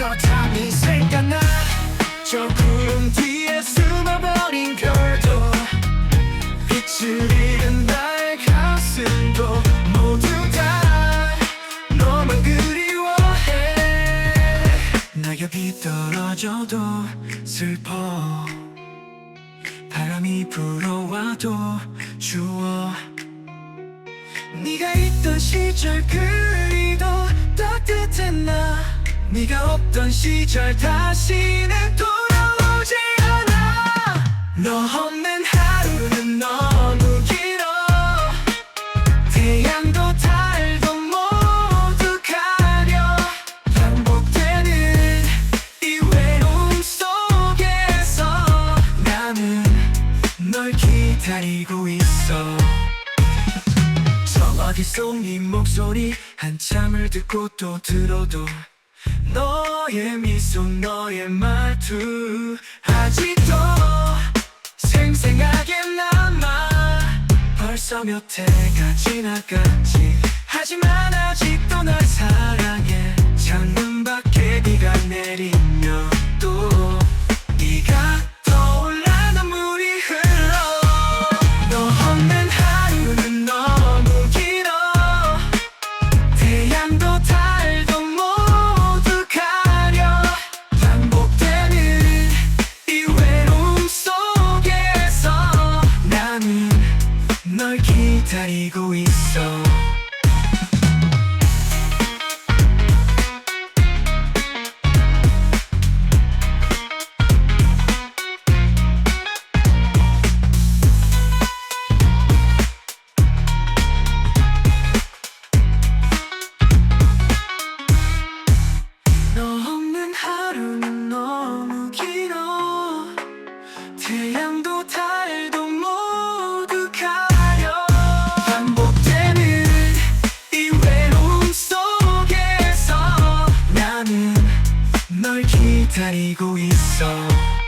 저 탐이 생각나? 저 구름 뒤에 숨어버린 별도. 빛을 잃은 나의 가슴도 모두 다 너만 그리워해. 낙엽이 떨어져도 슬퍼. 바람이 불어와도 추워. 네가 있던 시절 그리도 나 네가 없던 시절 다시는 돌아오지 않아. 너 없는 하루는 너무 길어. 태양도 달도 모두 가려. 반복되는 이 외로움 속에서 나는 널 기다리고 있어. 저 어디서 네 목소리 한참을 듣고 또 들어도 너의 미소 너의 말투. 아직도 생생하게 남아. 벌써 몇 해가 지나갔지. 하지만 아직도 널 사랑해 기다리고 있어. 너 없는 하루는 너무 길어. 태양도 달 널 기다리고 있어